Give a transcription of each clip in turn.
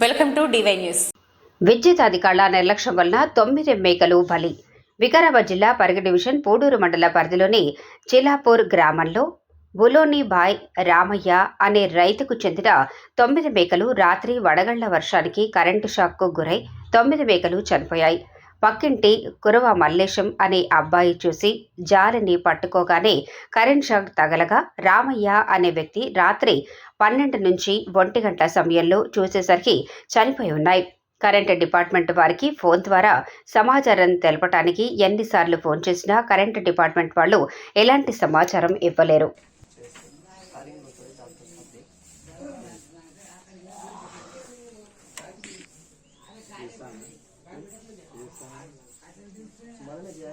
Welcome to DY news. విద్యుత్ అధికారుల నిర్లక్ష్యం వలన తొమ్మిది మేకలు బలి. వికారాబాద్ జిల్లా పరిగ డివిజన్ పూడూరు మండల పరిధిలోని చిలాపూర్ గ్రామంలో బులోని బాయ్ రామయ్య అనే రైతుకు చెందిన తొమ్మిది మేకలు రాత్రి వడగళ్ళ వర్షానికి కరెంటు షాక్కు గురై తొమ్మిది మేకలు చనిపోయాయి. పక్కింటి కురవ మల్లేశం అనే అబ్బాయి చూసి జాలిని పట్టుకోగానే కరెంట్ షాక్ తగలగా రామయ్య అనే వ్యక్తి రాత్రి పన్నెండు నుంచి ఒంటి గంటల సమయంలో చూసేసరికి చనిపోయి ఉన్నాయి. కరెంట్ డిపార్ట్మెంట్ వారికి ఫోన్ ద్వారా సమాచారం తెలపడానికి ఎన్నిసార్లు ఫోన్ చేసినా కరెంట్ డిపార్ట్మెంట్ వాళ్ళు ఎలాంటి సమాచారం ఇవ్వలేరు. मरने गया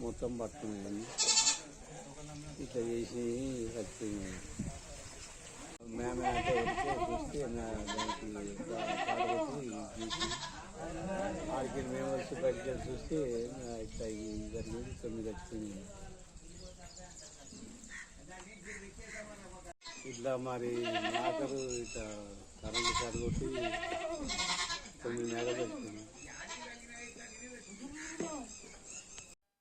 మొత్తం పట్టుకున్నాను ఇట్లా చేసి వచ్చింది మేమే చూస్తే నా దానికి ఇట్లా చాట కొట్టి ఆడికి మేము వచ్చి బయటికి చూస్తే ఇట్లా జరిగింది తొమ్మిది వచ్చింది ఇట్లా మరి మేకలు ఇట్లా కరెంటు షాట్ తొమ్మిది నెలలు వచ్చింది